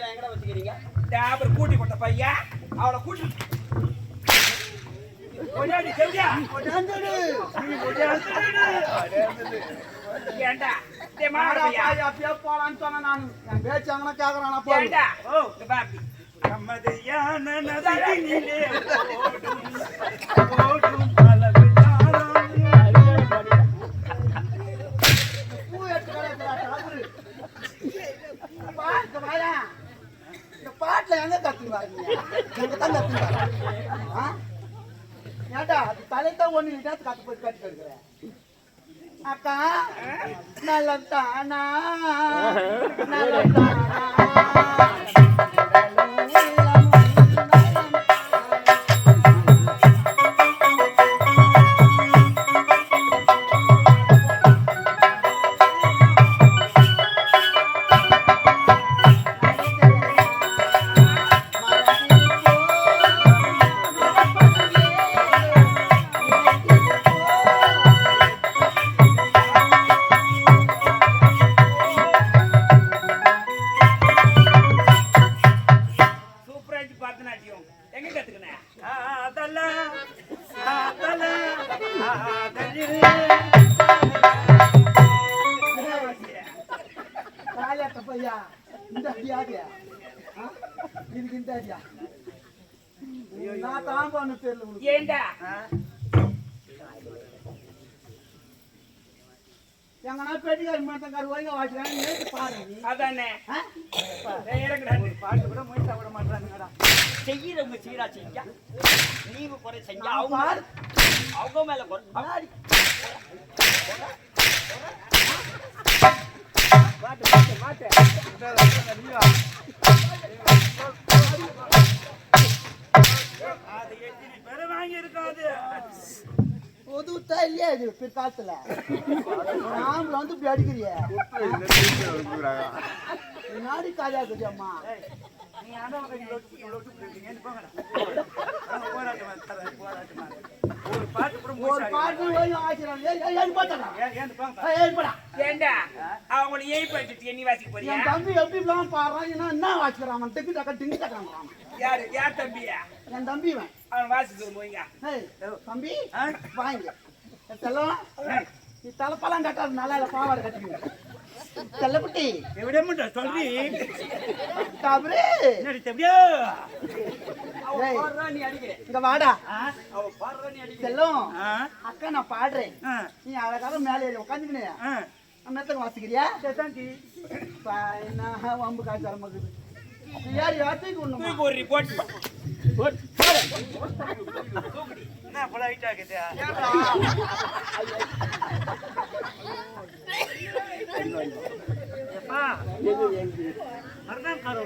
எங்கடா வச்சுக்கிறீங்க? அப்புறம் கூட்டி போட்ட பையன் அவளை கூட்டி ஏண்டா? போலான்னு சொன்னேன் நான். பேச்சாங்கன்னா கேக்குறானா ஏண்டா? ஓ பாப்பி. நமது யான நதியினிலே ஓடும். ஓடும். இந்த எங்க கத்துன்னு வரீங்க? எங்கதான் கத்துன்னு வர? ஆ? ஏன்டா, அது தலைத்தான் ஒண்ணு இல்லையா அது கத்து போய் கட்டி இருக்கிற. அக்கா நல்லதானா நல்லதானா காலியாட்ட பையா இந்த அடியாதியா இதுக்கு இந்த அடியா நான் தான் பண்ண தெரியல ஏண்டா எங்கன்னா பெட்டிக்காரி மாட்டங்கார் வரைக்கும் வாசிக்கிறாங்க நேற்று பாரு நீ அதானே பாட்டு கூட முயற்சி விட மாட்டாங்கடா செய்யறவங்க சீரா செஞ்சா நீங்க குறை செஞ்சா அவங்க. அவங்க மேல குறை முன்னாடி. அது எத்தனை பேர் வாங்கி இருக்காது பொதுத்தா இல்லையா இது பிற்காலத்துல நாம வந்து இப்படி அடிக்கிறிய முன்னாடி காலியா இருக்குதியம்மா நீ ஒரு ஒரு. பாட்டு வரையும் ஆசிரியர் ஏய் ஏய் ஏய் போட்டா ஏன், ஏன் போங்க. ஏய் ஏய் போடா. ஏண்டா? அவங்களை ஏய் படிச்சுட்டு எண்ணி வாசிக்க போறியா? என் தம்பி எப்படி இப்படிலாம் பாடுறான் என்ன என்ன வாசிக்கிறான் டெக்கு டக்கா டிங்கு டக்கான் யாரு? யார் தம்பியா? என் தம்பி இவன். அவன் வாசிக்க போய்ங்க ஏய் தம்பி ஆ? வாங்க. செல்லம் நீ தலைப்பெல்லாம் கட்டாது நல்லா இல்லை பாவாடை கட்டிங்க செல்லப்பட்டி எவிடமுண்டா சொல்றி? தபரு இங்க வாடா. செல்லம் அக்கா நான் பாடுறேன். நீ அழகாக மேலே உட்காந்துக்கினே ஆ. மெத்தங்க வாசிக்கிறியா? வம்பு காய்ச்சல் ஆரம்பிக்குது நீ யார் ஒண்ணுமா தூக்கி ஒரு ரிப்போர்ட் என்ன போல ஹைட் ஆகுது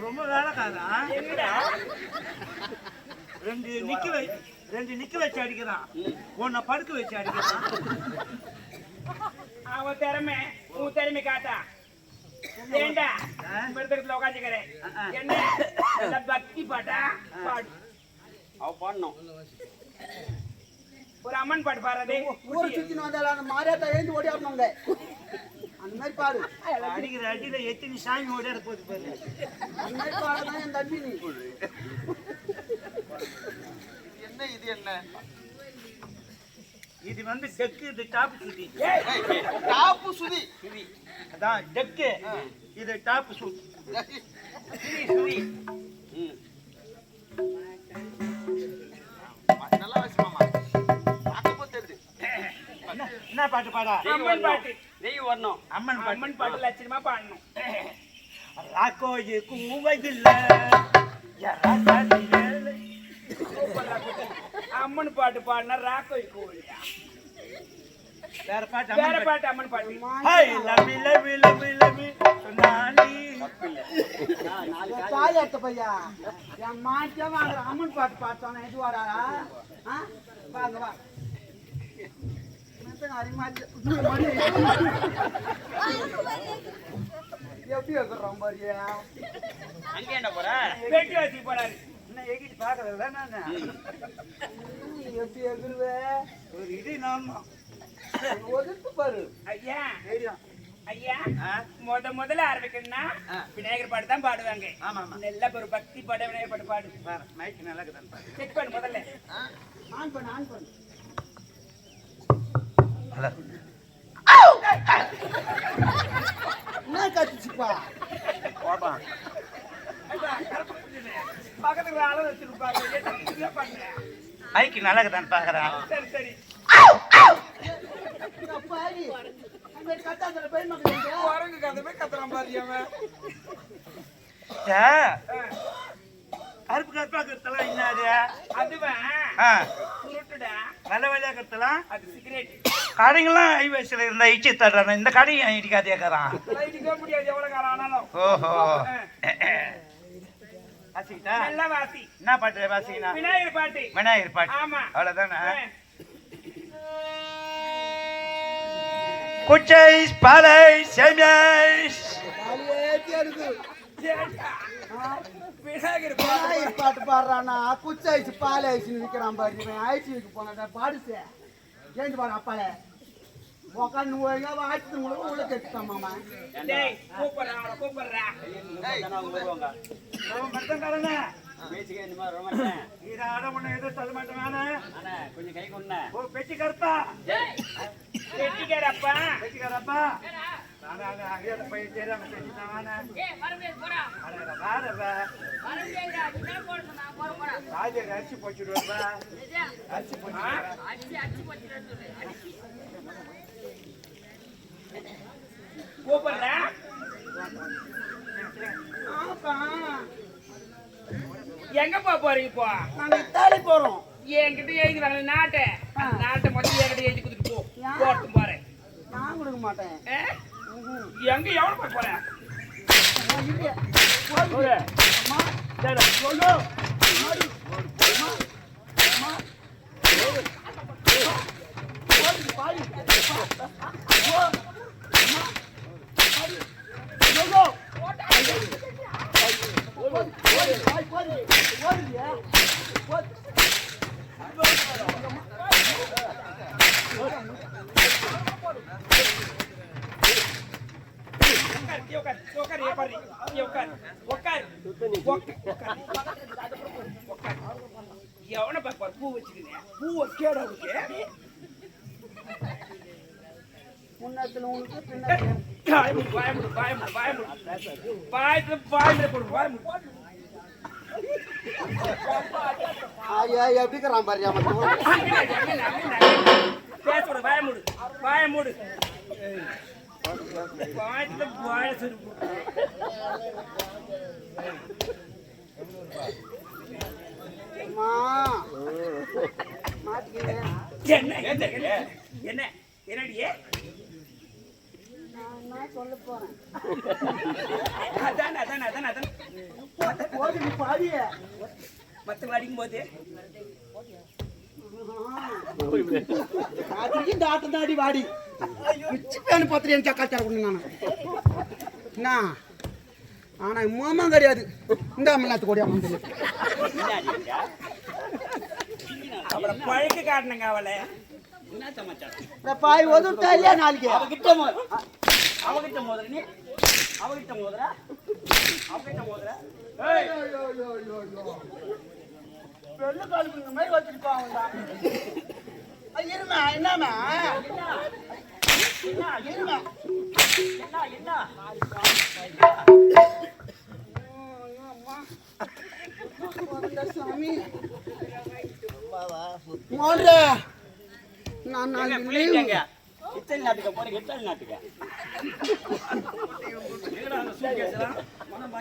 ரொம்ப வேலைக்காரா ரெண்டு நிக்க வை ரெண்டு நிக்க வச்சு அடிக்கிறான். உன்னை படுக்க வச்சு அடிக்கிறான். அவன் திறமை உன் திறமை காட்டா. ஏண்டா? மிருதகத்துல உட்காந்துக்கிறேன் என்ன? பக்தி பாட்டா? பாடு. அவ பாடணும். ஒரு அம்மன் பாட்டு பாடுறதே. ஊரை சுத்தின்னு வந்தால அந்த மாரியாத்தா எழுந்து அந்த மாதிரி பாடு. அடிக்கிற அடியில எத்தனை சாமி ஓடியாட போகுது பாரு. அந்த மாதிரி பாடுதான் என் தம்பி நீ. என்ன இது என்ன? இது வந்து டெக்கு இது டாப் சுத்தி. டாப்பு சுதி. அதான் டெக்கு. இது டாப் நல்லா பார்க்கும்போது தெரியுது. என்ன பாட்டு பாடா? அம்மன் பாட்டு. நெய் வரணும். அம்மன் பாட்டு. அம்மன் பாட்டு லட்சணமா பாடணும். ராக்கோயி கூவையில் அம்மன் பாட்டு பாடினா ராக்கோயி கூவையா வேற பாட்டு வேற பாட்டு. அம்மன் பாட்டு. ஹாய் லவி லவி லவி லவி சொன்னாலி தாய் அத்த பையா? என் மாட்டியா வாங்குற அம்மன் பாட்டு பாட்டான? இது வராரா வாங்க வா. எப்படி அங்க என்ன போற? பேட்டி வாசி போறாரு. என்ன எகிட்டு நான் எப்படி ஒரு இது நாம ஒதுக்கு பாரு. ஐயா. தெரியும். ஐயா? முத முதல்ல ஆரம்பிக்கணும்னா. விநாயகர் பாட்டு தான் பாடுவாங்க. ஆமா. நல்ல ஒரு பக்தி பாட விநாயகர் பாட்டு பாடு. பாரு, மைக் நல்லா இருக்குதான்னு பாரு. செக் பண்ணு முதல்ல. ஆன் பண்ணு ஆன் பண்ணு. என்ன கத்துச்சுப்பா போடுறான். பக்கத்துல அளவு வச்சிருப்பாங்க. என்ன பண்ண? மைக் நல்லா இருக்குதான்னு பாக்குறேன் சரி சரி. குரங்கு கதை போய் கத்துறான் கருப்பு கருப்பா கருத்தலாம் என்னது அதுவன் சுருட்டுடா வெள்ளை வெள்ளையா கருத்தலாம் அது சிகரெட் கடைங்கெல்லாம் ஐ வயசுல இருந்தா இச்சி தர்றான். இந்த கடையும் இடிக்காதே இருக்கிறான் லைட்டுக்கே முடியாது எவ்வளவு காலம் ஆனாலும். ஓஹோ. வாசிக்கிட்டா? நல்ல வாசி. என்ன பாட்டு வாசிக்கினா? விநாயகர் பாட்டு. விநாயகர் பாட்டு. ஆமா. அவ்வளவுதானே. குச்சைஸ் பாலை சேட்டா. விநாயகர் பாட்டு விநாயகர் பாட்டு பாடுறானா? குச்சி ஆயிடுச்சு பால் ஆயிடுச்சு நிற்கிறான் பாரு. இவன் ஆயிடுச்சு போனா பாடுச்சே ஏந்து பாரு அப்பால. ஆயிடுச்சு உங்களுக்கு உள்ள கட்டுட்டான் மாமா டேய் கூப்பிடுறா அவனை கூப்பிடுறா அவன் மட்டும்காரனே இதை அடை பண்ண எதுவும் சொல்ல மாட்டேன் ஓ பெட்டி கருப்பா வெட்டிக்காரப்பா பெட்டிக்காரப்பா வாடப்பா ராஜர் அரிசி போச்சுடுவா அரிசி போச்சு கூப்பிடுறா? எங்கப்பா போறீங்க இப்போ? நாங்க இத்தாலி போறோம். என்கிட்ட எழுதிக்கிறாங்க நாட்டை. நாட்டை மட்டும் என்கிட்ட எழுதி கொடுத்துட்டு போ? போட்டு போறேன். நான் கொடுக்க மாட்டேன்? எங்க எவ்வளவு போய் போறேன்? சொல்லு. மாடி. அம்மா, அம்மா. போதும், பாடி. போ. அம்மா, பாடி. சொல்லு. போதும், போதும், பாடி, போதும். போதும்யா. போதும். உட்காரு, இங்க உட்காரு, உட்காரு, இங்க பாரு, இங்க உட்காரு, உட்காரு, உட்காரு, உட்காரு. எவனை பார்க்க பூ வச்சுக்கிறீங்க பூ வைக்கடா முன்னத்துல உனக்கு பின்னத்துல வாய் மூடு, வாய் மூடு, போடு, ஐயா பாரு பேசக்கூடாது, வாய் மூடு, வாய் மூடு. வாயத்துல வாயை சுருப்பு. என்ன என்ன என்ன என்ன என்னடியே சொல்ல போறேன்? அதான் அதான் அதான் அதான். போது நீ பாடி மத்தவங்க அடிக்கும் போது. தாடி வாடி. பத்திரி என் சக்கா தரணும் நான். என்ன ஆனா மாமா கிடையாது. இந்த அம்மநாத்து கொடியா வந்து. அவளை பழக்க காட்டணுங்க அவளை. பாய் ஒதுட்டா இல்லையா நாளைக்கு? அவகிட்ட அவகிட்ட மோதுற நீ. அவகிட்ட மோதுற? அவகிட்ட மோதுற? ஏய். வெள்ள காலுக்கு இந்த மாதிரி வச்சிருப்பாங்க இருமா என்னம்மா? இருமா. என்ன என்ன சாமி மோல்ற நான் நாளைக்கு leave. பிள்ளைங்க இத்தனை நாட்டுக்கு போறீங்க இத்தனை நாட்டுக்கு? மனம்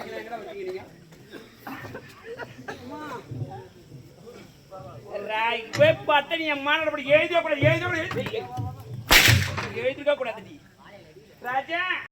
எங்கடா பார்த்தா நீ என் எழுதிய கூடாது எழுதிய கூடாது கூடாது ராஜா!